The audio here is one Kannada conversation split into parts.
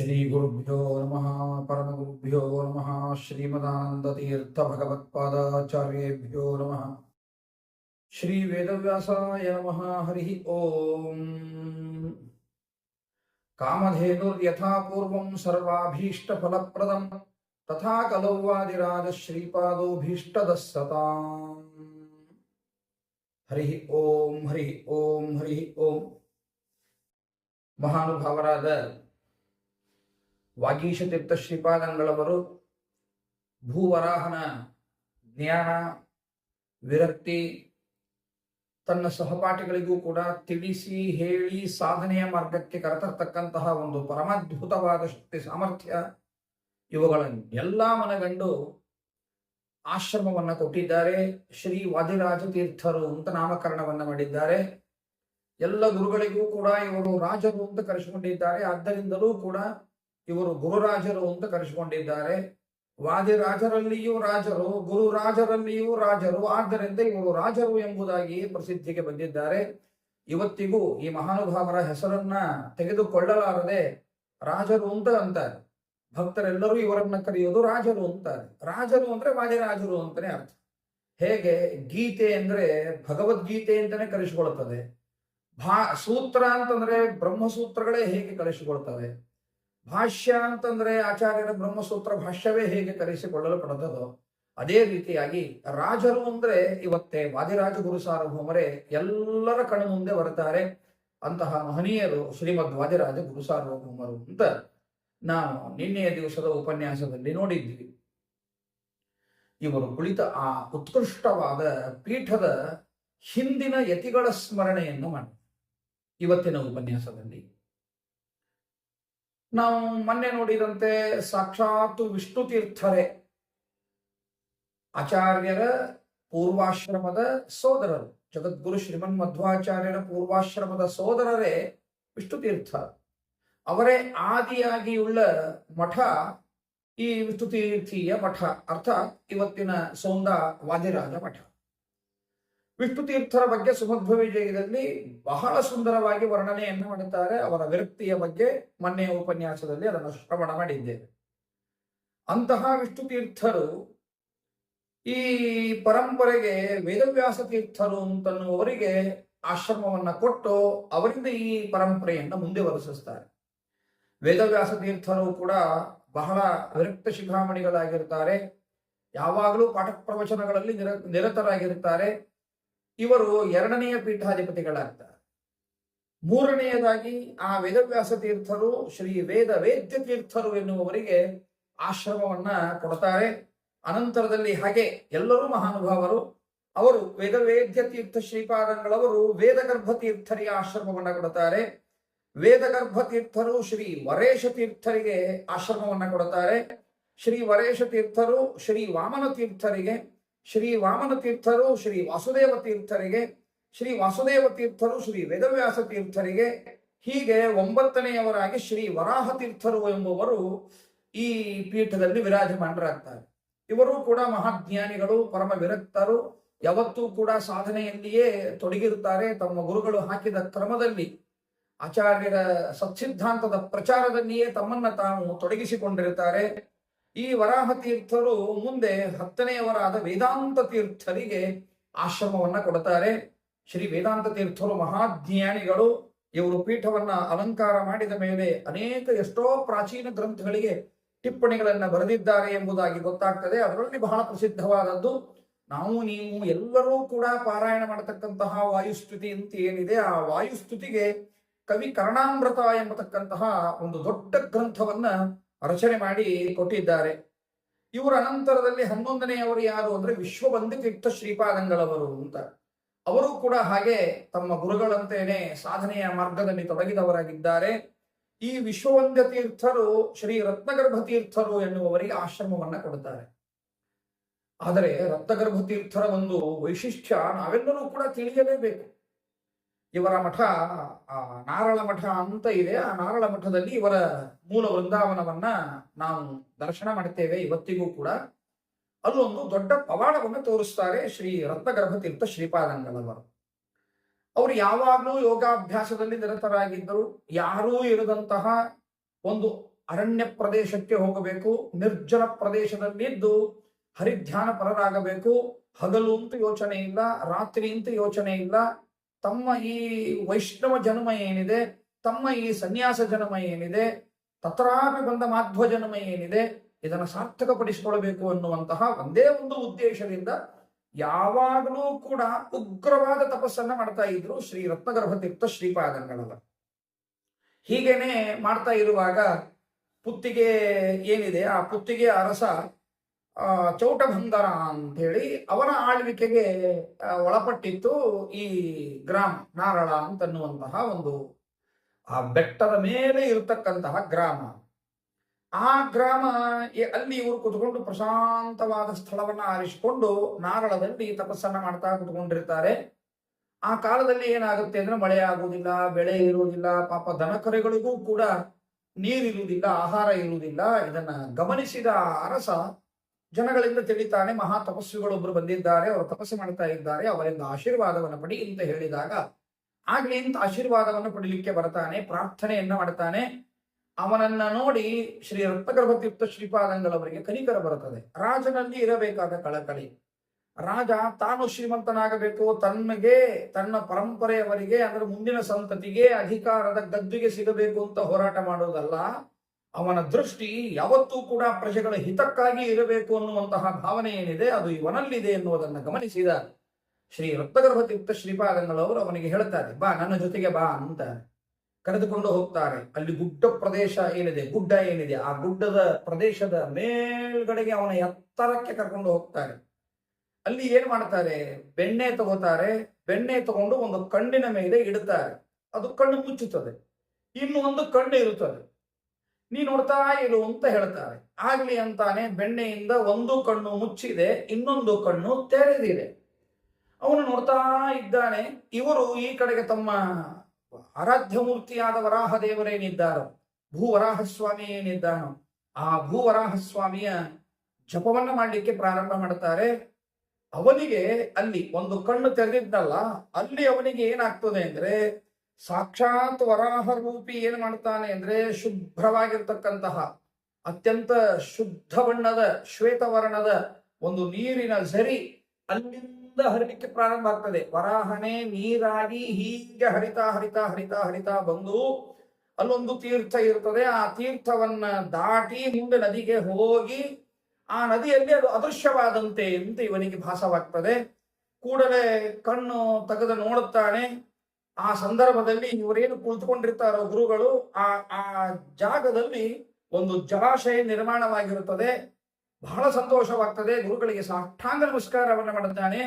श्रीगुरुभ्यो नमः परमगुरुभ्यो नमः श्रीमदानन्दतीर्थभगवत्पादाचार्येभ्यो नमः। श्रीवेदव्यासाय नमः हरिः ॐ कामधेनुर्यथा पूर्वं सर्वाभीष्टफलप्रदं तथा कलौवादिराजश्रीपादोऽभीष्टदस्ताम् हरिः ॐ हरिः ॐ हरिः ॐ महानुभावराद ವಾಗೀಶತೀರ್ಥ ಶ್ರೀಪಾದಂಗಳವರು ಭೂವರಾಹನ ಜ್ಞಾನ, ವಿರಕ್ತಿ ತನ್ನ ಸಹಪಾಠಿಗಳಿಗೂ ಕೂಡ ತಿಳಿಸಿ, ಹೇಳಿ ಸಾಧನೆಯ ಮಾರ್ಗಕ್ಕೆ ಕರೆತರ್ತಕ್ಕಂತಹ ಒಂದು ಪರಮಾದ್ಭುತವಾದ ಶಕ್ತಿ, ಸಾಮರ್ಥ್ಯ ಇವುಗಳನ್ನೆಲ್ಲ ಮನಗಂಡು ಆಶ್ರಮವನ್ನು ಕೊಟ್ಟಿದ್ದಾರೆ. ಶ್ರೀ ವಾದಿರಾಜ ತೀರ್ಥರು ಅಂತ ನಾಮಕರಣವನ್ನು ಮಾಡಿದ್ದಾರೆ. ಎಲ್ಲ ಗುರುಗಳಿಗೂ ಕೂಡ ಇವರು ರಾಜರು ಅಂತ ಕರೆಸಿಕೊಂಡಿದ್ದಾರೆ. ಆದ್ದರಿಂದಲೂ ಕೂಡ ಇವರು ಗುರುರಾಜರು ಅಂತ ಕರೆಸಿಕೊಂಡಿದ್ದಾರೆ. ವಾದಿರಾಜರಲ್ಲಿಯೂ ರಾಜರು, ಗುರುರಾಜರಲ್ಲಿಯೂ ರಾಜರು, ಆದ್ದರಿಂದ ಇವರು ರಾಜರು ಎಂಬುದಾಗಿ ಪ್ರಸಿದ್ಧಿಗೆ ಬಂದಿದ್ದಾರೆ. ಇವತ್ತಿಗೂ ಈ ಮಹಾನುಭಾವರ ಹೆಸರನ್ನ ತೆಗೆದುಕೊಳ್ಳಲಾರದೆ ರಾಜರು ಅಂತ ಅಂತಾರೆ. ಭಕ್ತರೆಲ್ಲರೂ ಇವರನ್ನ ಕರೆಯೋದು ರಾಜರು ಅಂತಾರೆ. ರಾಜರು ಅಂದ್ರೆ ವಾದಿರಾಜರು ಅಂತಾನೆ ಅರ್ಥ. ಹೇಗೆ? ಗೀತೆ ಅಂದ್ರೆ ಭಗವದ್ಗೀತೆ ಅಂತಾನೆ ಕರೆಸಿಕೊಳ್ತದೆ. ಭಾ, ಸೂತ್ರ ಅಂತಂದ್ರೆ ಬ್ರಹ್ಮಸೂತ್ರಗಳೇ ಹೇಗೆ ಕಲಿಸಿಕೊಳ್ತವೆ ಭಾಷ್ಯ ಅಂತಂದ್ರೆ ಆಚಾರ್ಯರ ಬ್ರಹ್ಮಸೂತ್ರ ಭಾಷ್ಯವೇ ಹೇಗೆ ಕರೆಸಿಕೊಳ್ಳಲ್ಪಡುತ್ತದೋ ಅದೇ ರೀತಿಯಾಗಿ ರಾಜರು ಅಂದ್ರೆ ಇವತ್ತೇ ವಾದಿರಾಜ ಗುರು ಸಾರ್ವಭೌಮರೇ ಎಲ್ಲರ ಕಣ್ಣು ಮುಂದೆ ಬರ್ತಾರೆ ಅಂತಹ ಮಹನೀಯರು ಶ್ರೀಮದ್ ವಾದಿರಾಜ ಗುರು ಸಾರ್ವಭೌಮರು ಅಂತ ನಾವು ನಿನ್ನೆಯ ದಿವಸದ ಉಪನ್ಯಾಸದಲ್ಲಿ ನೋಡಿದ್ವಿ. ಇವರು ಕುಳಿತ ಆ ಉತ್ಕೃಷ್ಟವಾದ ಪೀಠದ ಹಿಂದಿನ ಯತಿಗಳ ಸ್ಮರಣೆಯನ್ನು ಮಾಡಿ ಇವತ್ತಿನ ಉಪನ್ಯಾಸದಲ್ಲಿ. ನಾವು ಮೊನ್ನೆ ನೋಡಿದಂತೆ ಸಾಕ್ಷಾತ್ ವಿಷ್ಣು ತೀರ್ಥರೇ. ಆಚಾರ್ಯರ ಪೂರ್ವಾಶ್ರಮದ ಸೋದರರು. ಜಗದ್ಗುರು ಶ್ರೀಮನ್ ಮಧ್ವಾಚಾರ್ಯರ ಪೂರ್ವಾಶ್ರಮದ ಸೋದರರೇ ವಿಷ್ಣು ತೀರ್ಥ ಅವರೇ ಆದಿಯಾಗಿಯುಳ್ಳ ಮಠ ಈ ವಿಷ್ಣು ತೀರ್ಥೀಯ ಮಠ. ಅರ್ಥಾತ್ ಇವತ್ತಿನ ಸೌಂದ ವಾದಿರಾಜ ಮಠ. ವಿಷ್ಣು ತೀರ್ಥರ ಬಗ್ಗೆ ಸುಮಧ್ವ ವಿಜಯದಲ್ಲಿ ಬಹಳ ಸುಂದರವಾಗಿ ವರ್ಣನೆಯನ್ನು ಮಾಡುತ್ತಾರೆ. ಅವರ ವಿರಕ್ತಿಯ ಬಗ್ಗೆ ಮೊನ್ನೆಯ ಉಪನ್ಯಾಸದಲ್ಲಿ ಅದನ್ನು ಶ್ರವಣ ಮಾಡಿದ್ದೇವೆ. ಅಂತಹ ವಿಷ್ಣು ತೀರ್ಥರು ಈ ಪರಂಪರೆಗೆ ವೇದವ್ಯಾಸ ತೀರ್ಥರು ಅಂತನ್ನುವರಿಗೆ ಆಶ್ರಮವನ್ನ ಕೊಟ್ಟು ಅವರಿಂದ ಈ ಪರಂಪರೆಯನ್ನು ಮುಂದೆ ವರಿಸಿಸ್ತಾರೆ. ವೇದವ್ಯಾಸ ತೀರ್ಥರು ಕೂಡ ಬಹಳ ವಿರಕ್ತ ಶಿಖಾಮಣಿಗಳಾಗಿರ್ತಾರೆ. ಯಾವಾಗಲೂ ಪಾಠ ಪ್ರವಚನಗಳಲ್ಲಿ ನಿರ ನಿರತರಾಗಿರುತ್ತಾರೆ ಇವರು ಎರಡನೆಯ ಪೀಠಾಧಿಪತಿಗಳಾಗ್ತಾರೆ. ಮೂರನೆಯದಾಗಿ ಆ ವೇದವ್ಯಾಸ ತೀರ್ಥರು, ಶ್ರೀ ವೇದ ವೇದ್ಯ ತೀರ್ಥರು ಎನ್ನುವವರಿಗೆ ಆಶ್ರಮವನ್ನ ಕೊಡ್ತಾರೆ. ಅನಂತರದಲ್ಲಿ ಹಾಗೆ ಎಲ್ಲರೂ ಮಹಾನುಭಾವರು, ಅವರು ವೇದವೇದ್ಯ ತೀರ್ಥ ಶ್ರೀಪಾದಂಗಳವರು ವೇದಗರ್ಭ ತೀರ್ಥರಿಗೆ ಆಶ್ರಮವನ್ನ ಕೊಡುತ್ತಾರೆ ವೇದಗರ್ಭ ತೀರ್ಥರು ಶ್ರೀ ವರೇಶ ತೀರ್ಥರಿಗೆ ಆಶ್ರಮವನ್ನ ಕೊಡುತ್ತಾರೆ ಶ್ರೀ ವರೇಶ ತೀರ್ಥರು ಶ್ರೀ ವಾಮನ ತೀರ್ಥರಿಗೆ ಶ್ರೀ ವಾಮನ ತೀರ್ಥರು ಶ್ರೀ ವಾಸುದೇವ ತೀರ್ಥರಿಗೆ, ಶ್ರೀ ವಾಸುದೇವ ತೀರ್ಥರು, ಶ್ರೀ ವೇದವ್ಯಾಸ ತೀರ್ಥರಿಗೆ, ಹೀಗೆ ಒಂಬತ್ತನೆಯವರಾಗಿ ಶ್ರೀ ವರಾಹ ತೀರ್ಥರು ಎಂಬುವರು ಈ ಪೀಠದಲ್ಲಿ ವಿರಾಜಮಾನರಾಗ್ತಾರೆ. ಇವರು ಕೂಡ ಮಹಾಜ್ಞಾನಿಗಳು, ಪರಮ ವಿರಕ್ತರು, ಯಾವತ್ತೂ ಕೂಡ ಸಾಧನೆಯಲ್ಲಿಯೇ ತೊಡಗಿರುತ್ತಾರೆ. ತಮ್ಮ ಗುರುಗಳು ಹಾಕಿದ ಕ್ರಮದಲ್ಲಿ ಆಚಾರ್ಯರ ಸತ್ಸಿದ್ಧಾಂತದ ಪ್ರಚಾರದಲ್ಲಿಯೇ ತಮ್ಮನ್ನ ತಾವು ತೊಡಗಿಸಿಕೊಂಡಿರುತ್ತಾರೆ. ಈ ವರಾಹ ತೀರ್ಥರು ಮುಂದೆ ಹತ್ತನೆಯವರಾದ ವೇದಾಂತ ತೀರ್ಥರಿಗೆ ಆಶ್ರಮವನ್ನ ಕೊಡುತ್ತಾರೆ ಶ್ರೀ ವೇದಾಂತ ತೀರ್ಥರು ಮಹಾಜ್ಞಾನಿಗಳು ಇವರು ಪೀಠವನ್ನ ಅಲಂಕಾರ ಮಾಡಿದ ಮೇಲೆ ಅನೇಕ ಎಷ್ಟೋ ಪ್ರಾಚೀನ ಗ್ರಂಥಗಳಿಗೆ ಟಿಪ್ಪಣಿಗಳನ್ನ ಬರೆದಿದ್ದಾರೆ ಎಂಬುದಾಗಿ ಗೊತ್ತಾಗ್ತದೆ. ಅದರಲ್ಲಿ ಬಹಳ ಪ್ರಸಿದ್ಧವಾದದ್ದು. ನಾವು ನೀವು ಎಲ್ಲರೂ ಕೂಡ ಪಾರಾಯಣ ಮಾಡತಕ್ಕಂತಹ ವಾಯುಸ್ತುತಿ ಅಂತ ಏನಿದೆ, ಆ ವಾಯುಸ್ತುತಿಗೆ ಕವಿ ಕರ್ಣಾಮೃತ ಎಂಬತಕ್ಕಂತಹ ಒಂದು ದೊಡ್ಡ ಗ್ರಂಥವನ್ನ ರಚನೆ ಮಾಡಿ ಕೊಟ್ಟಿದ್ದಾರೆ. ಇವರ ಅನಂತರದಲ್ಲಿ ಹನ್ನೊಂದನೆಯವರು ಯಾರು ಅಂದ್ರೆ ವಿಶ್ವಬಂಧು ತೀರ್ಥ ಶ್ರೀಪಾದಂಗಳವರು ಅಂತ. ಅವರು ಕೂಡ ಹಾಗೆ ತಮ್ಮ ಗುರುಗಳಂತೇನೆ ಸಾಧನೆಯ ಮಾರ್ಗದಲ್ಲಿ ತೊಡಗಿದವರಾಗಿದ್ದಾರೆ. ಈ ವಿಶ್ವವಂದ್ಯ ತೀರ್ಥರು ಶ್ರೀ ರತ್ನಗರ್ಭ ತೀರ್ಥರು ಎನ್ನುವವರಿಗೆ ಆಶ್ರಮವನ್ನ ಕೊಡುತ್ತಾರೆ ಆದರೆ ರತ್ನಗರ್ಭ ತೀರ್ಥರ ಒಂದು ವೈಶಿಷ್ಟ್ಯ ನಾವೆಲ್ಲರೂ ಕೂಡ ತಿಳಿಯಲೇಬೇಕು. ಇವರ ಮಠ, ಆ, ನಾರಳ ಮಠ ಅಂತ ಇದೆ. ಆ ನಾರಳ ಮಠದಲ್ಲಿ ಇವರ ಮೂಲ ವೃಂದಾವನವನ್ನ ನಾವು ದರ್ಶನ ಮಾಡುತ್ತೇವೆ ಇವತ್ತಿಗೂ ಕೂಡ. ಅಲ್ಲೊಂದು ದೊಡ್ಡ ಪವಾಡವನ್ನು ತೋರಿಸ್ತಾರೆ ಶ್ರೀ ರತ್ನಗರ್ಭ ತೀರ್ಥ ಶ್ರೀಪಾದಂಗಳವರು ಅವರು ಯಾವಾಗಲೂ ಯೋಗಾಭ್ಯಾಸದಲ್ಲಿ ನಿರತರಾಗಿದ್ದರು. ಯಾರೂ ಇರದಂತಹ ಒಂದು ಅರಣ್ಯ ಪ್ರದೇಶಕ್ಕೆ ಹೋಗಬೇಕು ನಿರ್ಜನ ಪ್ರದೇಶದಲ್ಲಿದ್ದು ಹರಿಧ್ಯಾನ ಪರರಾಗಬೇಕು. ಹಗಲು ಅಂತ ಯೋಚನೆ ಇಲ್ಲ, ರಾತ್ರಿ ಅಂತ ಯೋಚನೆ ಇಲ್ಲ. ತಮ್ಮ ಈ ವೈಷ್ಣವ ಜನ್ಮ ಏನಿದೆ, ತಮ್ಮ ಈ ಸನ್ಯಾಸ ಜನ್ಮ ಏನಿದೆ ತತ್ರಾಪಿ ಬಂದ ಮಾಧ್ವ ಜನ್ಮ ಏನಿದೆ ಇದನ್ನು ಸಾರ್ಥಕಪಡಿಸಿಕೊಳ್ಳಬೇಕು ಅನ್ನುವಂತಹ ಒಂದೇ ಒಂದು ಉದ್ದೇಶದಿಂದ ಯಾವಾಗಲೂ ಕೂಡ ಉಗ್ರವಾದ ತಪಸ್ಸನ್ನ ಮಾಡ್ತಾ ಇದ್ರು ಶ್ರೀ ರತ್ನಗರ್ಭತೀರ್ಥ ಶ್ರೀಪಾದಂಗಳಲ್ಲ ಹೀಗೇನೆ ಮಾಡ್ತಾ ಇರುವಾಗ ಪುತ್ತಿಗೆ ಏನಿದೆ ಆ ಪುತ್ತಿಗೆ ಅರಸ ಆ, ಅಂತ ಹೇಳಿ ಅವನ ಆಳ್ವಿಕೆಗೆ ಒಳಪಟ್ಟಿತ್ತು ಈ ಗ್ರಾಮ ನಾರಳ ಅಂತನ್ನುವಂತಹ ಒಂದು ಆ ಬೆಟ್ಟದ ಮೇಲೆ ಇರತಕ್ಕಂತಹ ಗ್ರಾಮ. ಆ ಗ್ರಾಮ ಅಲ್ಲಿ ಇವರು ಕುತ್ಕೊಂಡು ಪ್ರಶಾಂತವಾದ ಸ್ಥಳವನ್ನ ಆರಿಸಿಕೊಂಡು ನಾರಳದಲ್ಲಿ ತಪಸ್ಸನ್ನ ಮಾಡ್ತಾ ಕುತ್ಕೊಂಡಿರ್ತಾರೆ. ಆ ಕಾಲದಲ್ಲಿ ಏನಾಗುತ್ತೆ ಅಂದ್ರೆ ಮಳೆ ಆಗುವುದಿಲ್ಲ, ಬೆಳೆ ಇರುವುದಿಲ್ಲ, ಪಾಪ ದನಕರೆಗಳಿಗೂ ಕೂಡ ನೀರಿರುವುದಿಲ್ಲ ಆಹಾರ ಇರುವುದಿಲ್ಲ. ಇದನ್ನ ಗಮನಿಸಿದ ಅರಸ ಜನಗಳಿಂದ ತಿಳಿತಾನೆ ಮಹಾ ತಪಸ್ವಿಗಳೊಬ್ರು ಬಂದಿದ್ದಾರೆ, ಅವರು ತಪಸ್ಸು ಮಾಡ್ತಾ ಇದ್ದಾರೆ, ಅವರಿಂದ ಆಶೀರ್ವಾದವನ್ನು ಪಡಿ ಅಂತ ಹೇಳಿದಾಗ ಆಗ್ಲಿ ಅಂತ ಆಶೀರ್ವಾದವನ್ನು ಪಡೀಲಿಕ್ಕೆ ಬರ್ತಾನೆ, ಪ್ರಾರ್ಥನೆಯನ್ನ ಮಾಡ್ತಾನೆ. ಅವನನ್ನ ನೋಡಿ ಶ್ರೀ ರತ್ನಗರ್ಭತೀರ್ಥ ಶ್ರೀಪಾದಂಗಳವರಿಗೆ ಕನಿಕರ ಬರುತ್ತದೆ. ರಾಜನಲ್ಲಿ ಇರಬೇಕಾದ ಕಳಕಳಿ. ರಾಜ ತಾನು ಶ್ರೀಮಂತನಾಗಬೇಕು ತನ್ನಗೆ ತನ್ನ ಪರಂಪರೆಯವರಿಗೆ, ಅಂದ್ರೆ ಮುಂದಿನ ಸಂತತಿಗೆ ಅಧಿಕಾರದ ಗದ್ದುಗೆ ಸಿಗಬೇಕು ಅಂತ ಹೋರಾಟ ಮಾಡುವುದಲ್ಲ, ಅವನ ದೃಷ್ಟಿ ಯಾವತ್ತೂ ಕೂಡ ಪ್ರಜೆಗಳ ಹಿತಕ್ಕಾಗಿ ಇರಬೇಕು ಅನ್ನುವಂತಹ ಭಾವನೆ ಏನಿದೆ, ಅದು ಇವನಲ್ಲಿದೆ ಎನ್ನುವುದನ್ನು ಗಮನಿಸಿದ ಶ್ರೀ ರಕ್ತಗರ್ಭತೀರ್ಥ ಶ್ರೀಪಾದಂಗಳವರು ಅವನಿಗೆ ಹೇಳ್ತಾರೆ, ಬಾ, ನನ್ನ ಜೊತೆಗೆ ಬಾ ಅಂತ ಕರೆದುಕೊಂಡು ಹೋಗ್ತಾರೆ. ಅಲ್ಲಿ ಗುಡ್ಡ ಪ್ರದೇಶ ಏನಿದೆ, ಗುಡ್ಡ ಏನಿದೆ, ಆ ಗುಡ್ಡದ ಪ್ರದೇಶದ ಮೇಲ್ಗಡೆಗೆ ಅವನ ಎತ್ತರಕ್ಕೆ ಕರ್ಕೊಂಡು ಹೋಗ್ತಾರೆ. ಅಲ್ಲಿ ಏನ್ ಮಾಡ್ತಾರೆ, ಬೆಣ್ಣೆ ತಗೋತಾರೆ, ಬೆಣ್ಣೆ ತಗೊಂಡು ಒಂದು ಕಣ್ಣಿನ ಮೇಲೆ ಇಡುತ್ತಾರೆ ಅದು ಕಣ್ಣು ಮುಚ್ಚುತ್ತದೆ, ಇನ್ನು ಒಂದು ಕಣ್ಣು ಇರುತ್ತದೆ. ನೀ ನೋಡ್ತಾ ಇರು ಅಂತ ಹೇಳ್ತಾರೆ. ಆಗ್ಲಿ ಅಂತಾನೆ ಬೆಣ್ಣೆಯಿಂದ ಒಂದು ಕಣ್ಣು ಮುಚ್ಚಿದೆ, ಇನ್ನೊಂದು ಕಣ್ಣು ತೆರೆದಿದೆ. ಅವನು ನೋಡ್ತಾ ಇದ್ದಾನೆ. ಇವರು ಈ ಕಡೆಗೆ ತಮ್ಮ ಆರಾಧ್ಯ ಮೂರ್ತಿಯಾದ ವರಾಹ ದೇವರೇನಿದ್ದಾರೋ ಭೂ ವರಾಹ ಸ್ವಾಮಿ ಏನಿದ್ದಾನೋ ಆ ಭೂ ವರಾಹ ಸ್ವಾಮಿಯ ಜಪವನ್ನ ಮಾಡಲಿಕ್ಕೆ ಪ್ರಾರಂಭ ಮಾಡ್ತಾರೆ. ಅವನಿಗೆ ಅಲ್ಲಿ ಒಂದು ಕಣ್ಣು ತೆರೆದಿದ್ದಲ್ಲ ಅಲ್ಲಿ ಅವನಿಗೆ ಏನಾಗ್ತದೆ ಅಂದ್ರೆ ಸಾಕ್ಷಾತ್ ವರಾಹ ರೂಪಿ ಏನ್ ಮಾಡ್ತಾನೆ ಅಂದ್ರೆ ಶುಭ್ರವಾಗಿರ್ತಕ್ಕಂತಹ, ಅತ್ಯಂತ ಶುದ್ಧ ಬಣ್ಣದ ಶ್ವೇತವರ್ಣದ ಒಂದು ನೀರಿನ ಝರಿ ಅಲ್ಲಿಂದ ಹರಿಲಿಕ್ಕೆ ಪ್ರಾರಂಭ ಆಗ್ತದೆ. ವರಾಹಣೆ ನೀರಾಗಿ ಹೀಗೆ ಹರಿತಾ ಹರಿತಾ ಹರಿತಾ ಹರಿತಾ ಬಂದು ಅಲ್ಲೊಂದು ತೀರ್ಥ ಇರ್ತದೆ. ಆ ತೀರ್ಥವನ್ನ ದಾಟಿ ಮುಂದೆ ನದಿಗೆ ಹೋಗಿ ಆ ನದಿಯಲ್ಲಿ ಅದು ಅದೃಶ್ಯವಾದಂತೆ ಅಂತ ಇವನಿಗೆ ಭಾಸವಾಗ್ತದೆ. ಕೂಡಲೇ ಕಣ್ಣು ತೆಗೆದು ನೋಡುತ್ತಾನೆ. ಆ ಸಂದರ್ಭದಲ್ಲಿ ಇವರೇನು ಕುಳಿತುಕೊಂಡಿರ್ತಾರೋ ಗುರುಗಳು, ಆ ಆ ಜಾಗದಲ್ಲಿ ಒಂದು ಜಲಾಶಯ ನಿರ್ಮಾಣವಾಗಿರುತ್ತದೆ. ಬಹಳ ಸಂತೋಷವಾಗ್ತದೆ. ಗುರುಗಳಿಗೆ ಸಾಷ್ಟಾಂಗ ನಮಸ್ಕಾರವನ್ನು ಮಾಡುತ್ತಾನೆ.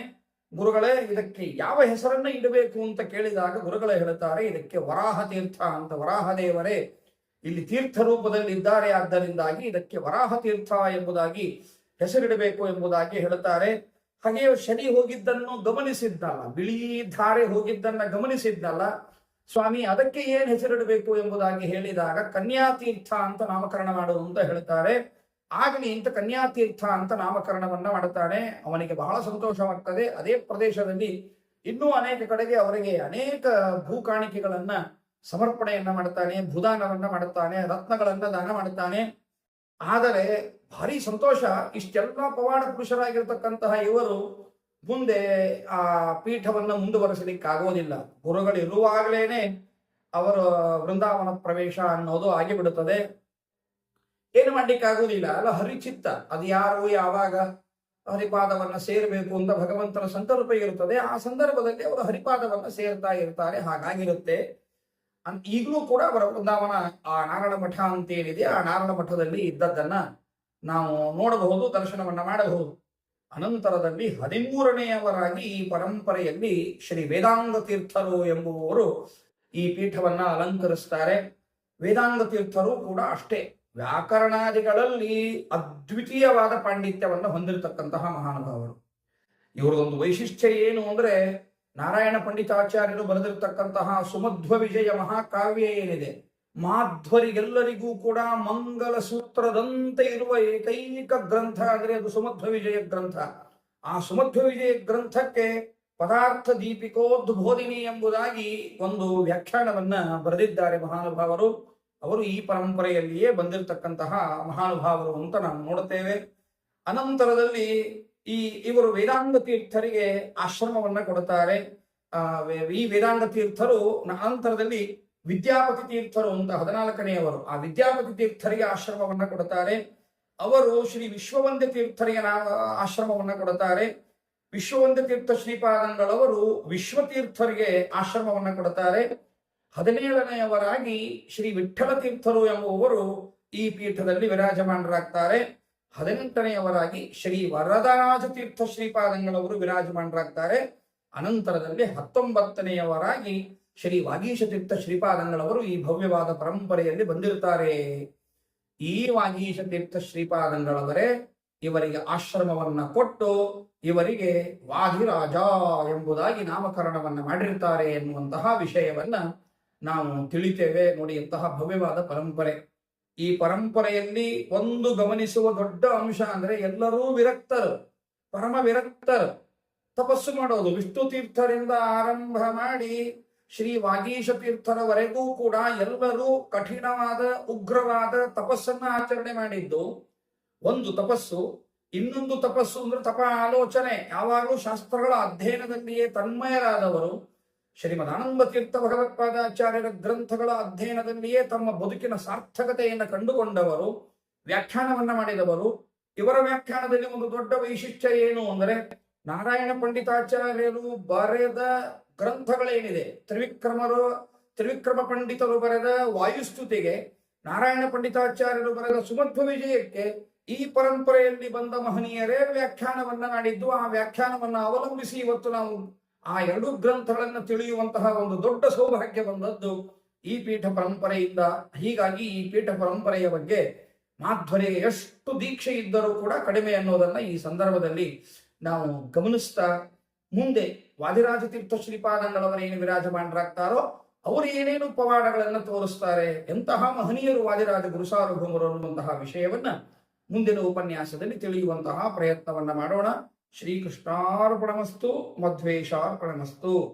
ಗುರುಗಳೇ, ಇದಕ್ಕೆ ಯಾವ ಹೆಸರನ್ನ ಇಡಬೇಕು ಅಂತ ಕೇಳಿದಾಗ ಗುರುಗಳೇ ಹೇಳುತ್ತಾರೆ, ಇದಕ್ಕೆ ವರಾಹ ತೀರ್ಥ ಅಂತ. ವರಾಹ ದೇವರೇ, ಇಲ್ಲಿ ತೀರ್ಥ ರೂಪದಲ್ಲಿ ಇದ್ದಾರೆ ಆದ್ದರಿಂದಾಗಿ ಇದಕ್ಕೆ ವರಾಹ ತೀರ್ಥ ಎಂಬುದಾಗಿ ಹೆಸರಿಡಬೇಕು ಎಂಬುದಾಗಿ ಹೇಳುತ್ತಾರೆ. ಹಾಗೆಯೇ ಶನಿ ಹೋಗಿದ್ದನ್ನು ಗಮನಿಸಿದ್ದಲ್ಲ, ಬಿಳಿ ಧಾರೆ ಹೋಗಿದ್ದನ್ನ ಗಮನಿಸಿದ್ದಲ್ಲ, ಸ್ವಾಮಿ, ಅದಕ್ಕೆ ಏನ್ ಹೆಸರಿಡಬೇಕು ಎಂಬುದಾಗಿ ಹೇಳಿದಾಗ ಕನ್ಯಾತೀರ್ಥ ಅಂತ ನಾಮಕರಣ ಮಾಡುವುದು ಅಂತ ಹೇಳ್ತಾರೆ ಆಗಲಿ ಅಂತ ಕನ್ಯಾತೀರ್ಥ ಅಂತ ನಾಮಕರಣವನ್ನ ಮಾಡುತ್ತಾನೆ. ಅವನಿಗೆ ಬಹಳ ಸಂತೋಷವಾಗ್ತದೆ. ಅದೇ ಪ್ರದೇಶದಲ್ಲಿ ಇನ್ನೂ ಅನೇಕ ಕಡೆಗೆ ಅವರಿಗೆ ಅನೇಕ ಭೂ ಕಾಣಿಕೆಗಳನ್ನ ಸಮರ್ಪಣೆಯನ್ನ ಮಾಡುತ್ತಾನೆ, ಭೂದಾನವನ್ನ ಮಾಡುತ್ತಾನೆ, ರತ್ನಗಳನ್ನ ದಾನ ಮಾಡುತ್ತಾನೆ. ಆದರೆ ಭಾರಿ ಸಂತೋಷ, ಇಷ್ಟೆಲ್ಲ ಪವಾಡ ಪುರುಷರಾಗಿರ್ತಕ್ಕಂತಹ ಇವರು ಮುಂದೆ ಆ ಪೀಠವನ್ನ ಮುಂದುವರೆಸಲಿಕ್ಕಾಗೋದಿಲ್ಲ. ಗುರುಗಳಿರುವಾಗಲೇನೆ ಅವರು ಅವರ ವೃಂದಾವನ ಪ್ರವೇಶ ಅನ್ನೋದು ಆಗಿಬಿಡುತ್ತದೆ. ಏನು ಮಾಡ್ಲಿಕ್ಕಾಗೋದಿಲ್ಲ? ಅಲ್ಲ, ಹರಿಚಿತ್ತ. ಅದು ಯಾರು, ಯಾವಾಗ ಹರಿಪಾದವನ್ನ ಸೇರಬೇಕು ಅಂತ ಭಗವಂತನ ಸಂದರ್ಭ ಇರುತ್ತದೆ. ಆ ಸಂದರ್ಭದಲ್ಲಿ ಅವರು ಹರಿಪಾದವನ್ನ ಸೇರ್ತಾ ಇರ್ತಾರೆ. ಹಾಗಾಗಿರುತ್ತೆ. ಈಗಲೂ ಕೂಡ ಅವರ ವೃಂದಾವನ, ಆ ನಾರಾಯಣ ಮಠ ಅಂತ ಏನಿದೆ ಆ ನಾರಾಯಣ ಮಠದಲ್ಲಿ ಇದ್ದದ್ದನ್ನ ನಾವು ನೋಡಬಹುದು, ದರ್ಶನವನ್ನ ಮಾಡಬಹುದು. ಅನಂತರದಲ್ಲಿ ಹದಿಮೂರನೆಯವರಾಗಿ ಈ ಪರಂಪರೆಯಲ್ಲಿ ಶ್ರೀ ವೇದಾಂಗ ತೀರ್ಥರು ಎಂಬುವವರು ಈ ಪೀಠವನ್ನ ಅಲಂಕರಿಸ್ತಾರೆ. ವೇದಾಂಗ ತೀರ್ಥರು ಕೂಡ ಅಷ್ಟೇ. ವ್ಯಾಕರಣಾದಿಗಳಲ್ಲಿ ಅದ್ವಿತೀಯವಾದ ಪಾಂಡಿತ್ಯವನ್ನು ಹೊಂದಿರತಕ್ಕಂತಹ ಮಹಾನುಭಾವರು. ಇವರದೊಂದು ವೈಶಿಷ್ಟ್ಯ ಏನು ಅಂದ್ರೆ ನಾರಾಯಣ ಪಂಡಿತಾಚಾರ್ಯರು ಬರೆದಿರತಕ್ಕಂತಹ ಸುಮಧ್ವ ವಿಜಯ ಮಹಾಕಾವ್ಯ ಏನಿದೆ, ಮಾಧ್ವರಿಗೆಲ್ಲರಿಗೂ ಕೂಡ ಮಂಗಲ ಸೂತ್ರದಂತೆ ಇರುವ ಏಕೈಕ ಗ್ರಂಥ ಅಂದರೆ ಅದು ಸುಮಧ್ವ ವಿಜಯ ಗ್ರಂಥ. ಆ ಸುಮಧ್ವ ವಿಜಯ ಗ್ರಂಥಕ್ಕೆ ಪದಾರ್ಥ ದೀಪಿಕೋದ್ಬೋಧಿನಿ ಎಂಬುದಾಗಿ ಒಂದು ವ್ಯಾಖ್ಯಾನವನ್ನ ಬರೆದಿದ್ದಾರೆ ಮಹಾನುಭಾವರು. ಅವರು ಈ ಪರಂಪರೆಯಲ್ಲಿಯೇ ಬಂದಿರತಕ್ಕಂತಹ ಮಹಾನುಭಾವರು ಅಂತ ನಾವು ನೋಡುತ್ತೇವೆ. ಅನಂತರದಲ್ಲಿ ಈ ಇವರು ವೇದಾಂಗ ತೀರ್ಥರಿಗೆ ಆಶ್ರಮವನ್ನ ಕೊಡುತ್ತಾರೆ. ಈ ವೇದಾಂಗ ತೀರ್ಥರು ಅನಂತರದಲ್ಲಿ ವಿದ್ಯಾಪತಿ ತೀರ್ಥರು ಅಂತ ಹದಿನಾಲ್ಕನೆಯವರು ಆ ವಿದ್ಯಾಪತಿ ತೀರ್ಥರಿಗೆ ಆಶ್ರಮವನ್ನ ಕೊಡುತ್ತಾರೆ. ಅವರು ಶ್ರೀ ವಿಶ್ವವಂದ್ಯ ತೀರ್ಥರಿಗೆ ಆಶ್ರಮವನ್ನ ಕೊಡುತ್ತಾರೆ. ವಿಶ್ವವಂದ್ಯ ತೀರ್ಥ ಶ್ರೀಪಾದಂಗಳವರು ವಿಶ್ವತೀರ್ಥರಿಗೆ ಆಶ್ರಮವನ್ನ ಕೊಡುತ್ತಾರೆ. ಹದಿನೇಳನೆಯವರಾಗಿ ಶ್ರೀ ವಿಠಲ ತೀರ್ಥರು ಎಂಬುವವರು ಈ ಪೀಠದಲ್ಲಿ ವಿರಾಜಮಾನರಾಗ್ತಾರೆ. ಹದಿನೆಂಟನೆಯವರಾಗಿ ಶ್ರೀ ವರದರಾಜ ತೀರ್ಥ ಶ್ರೀಪಾದಂಗಳವರು ವಿರಾಜಮಾನರಾಗ್ತಾರೆ. ಅನಂತರದಲ್ಲಿ ಹತ್ತೊಂಬತ್ತನೆಯವರಾಗಿ ಶ್ರೀ ವಾಗೀಶ ತೀರ್ಥ ಶ್ರೀಪಾದಂಗಳವರು ಈ ಭವ್ಯವಾದ ಪರಂಪರೆಯಲ್ಲಿ ಬಂದಿರ್ತಾರೆ ಈ ವಾಗೀಶ ತೀರ್ಥ ಶ್ರೀಪಾದಂಗಳವರೇ, ಇವರಿಗೆ ಆಶ್ರಮವನ್ನ ಕೊಟ್ಟು ಇವರಿಗೆ ವಾದಿರಾಜ ಎಂಬುದಾಗಿ ನಾಮಕರಣವನ್ನ ಮಾಡಿರ್ತಾರೆ ಎನ್ನುವಂತಹ ವಿಷಯವನ್ನ ನಾವು ತಿಳಿತೇವೆ ನೋಡಿ ಇಂತಹ ಭವ್ಯವಾದ ಪರಂಪರೆ. ಈ ಪರಂಪರೆಯಲ್ಲಿ ಒಂದು ಗಮನಿಸುವ ದೊಡ್ಡ ಅಂಶ ಅಂದ್ರೆ ಎಲ್ಲರೂ ವಿರಕ್ತರು, ಪರಮ ವಿರಕ್ತರು. ತಪಸ್ಸು ಮಾಡೋದು, ವಿಷ್ಣು ತೀರ್ಥರಿಂದ ಆರಂಭ ಮಾಡಿ ಶ್ರೀ ವಾಗೀಶ ತೀರ್ಥರವರೆಗೂ ಕೂಡ ಎಲ್ಲರೂ ಕಠಿಣವಾದ, ಉಗ್ರವಾದ ತಪಸ್ಸನ್ನ ಆಚರಣೆ ಮಾಡಿದ್ದು. ಒಂದು ತಪಸ್ಸು, ಇನ್ನೊಂದು ತಪಸ್ಸು ಅಂದ್ರೆ ತಪ ಆಲೋಚನೆ. ಯಾವಾಗಲೂ ಶಾಸ್ತ್ರಗಳ ಅಧ್ಯಯನದಲ್ಲಿಯೇ ತನ್ಮಯರಾದವರು. ಶ್ರೀಮದ್ ಆನಂದ ತೀರ್ಥ ಭಗವತ್ಪಾದಾಚಾರ್ಯರ ಗ್ರಂಥಗಳ ಅಧ್ಯಯನದಲ್ಲಿಯೇ ತಮ್ಮ ಬದುಕಿನ ಸಾರ್ಥಕತೆಯನ್ನು ಕಂಡುಕೊಂಡವರು, ವ್ಯಾಖ್ಯಾನವನ್ನ ಮಾಡಿದವರು. ಇವರ ವ್ಯಾಖ್ಯಾನದಲ್ಲಿ ಒಂದು ದೊಡ್ಡ ವೈಶಿಷ್ಟ್ಯ ಏನು ಅಂದರೆ, ನಾರಾಯಣ ಪಂಡಿತಾಚಾರ್ಯರು ಬರೆದ ಗ್ರಂಥಗಳೇನಿದೆ? ತ್ರಿವಿಕ್ರಮರು, ತ್ರಿವಿಕ್ರಮ ಪಂಡಿತರು ಬರೆದ ವಾಯುಸ್ತುತಿಗೆ, ನಾರಾಯಣ ಪಂಡಿತಾಚಾರ್ಯರು ಬರೆದ ಸುಮಧ್ವ ವಿಜಯಕ್ಕೆ ಈ ಪರಂಪರೆಯಲ್ಲಿ ಬಂದ ಮಹನೀಯರೇ ವ್ಯಾಖ್ಯಾನವನ್ನ ಮಾಡಿದ್ದು. ಆ ವ್ಯಾಖ್ಯಾನವನ್ನ ಅವಲಂಬಿಸಿ ಇವತ್ತು ನಾವು ಆ ಎರಡು ಗ್ರಂಥಗಳನ್ನು ತಿಳಿಯುವಂತಹ ಒಂದು ದೊಡ್ಡ ಸೌಭಾಗ್ಯ ಬಂದದ್ದು ಈ ಪೀಠ ಪರಂಪರೆಯಿಂದ. ಹೀಗಾಗಿ ಈ ಪೀಠ ಪರಂಪರೆಯ ಬಗ್ಗೆ ಮಾಧ್ವರಿಗೆ ಎಷ್ಟು ದೀಕ್ಷೆ ಇದ್ದರೂ ಕೂಡ ಕಡಿಮೆ ಅನ್ನೋದನ್ನ ಈ ಸಂದರ್ಭದಲ್ಲಿ ನಾವು ಗಮನಿಸ್ತಾ ಮುಂದೆ ವಾದಿರಾಜ ತೀರ್ಥ ಶ್ರೀಪಾದಂಗಳವರೇನು ವಿರಾಜಮಾನರಾಗ್ತಾರೋ ಅವರು ಏನೇನು ಪವಾಡಗಳನ್ನು ತೋರಿಸ್ತಾರೆ, ಎಂತಹ ಮಹನೀಯರು ವಾದಿರಾಜ ಗುರುಸಾರ್ವಭೌಮರು ಅನ್ನುವಂತಹ ವಿಷಯವನ್ನ ಮುಂದಿನ ಉಪನ್ಯಾಸದಲ್ಲಿ ತಿಳಿಯುವಂತಹ ಪ್ರಯತ್ನವನ್ನ ಮಾಡೋಣ. శ్రీకృష్ణార్పణమస్తు మధ్వేషార్పణమస్తు.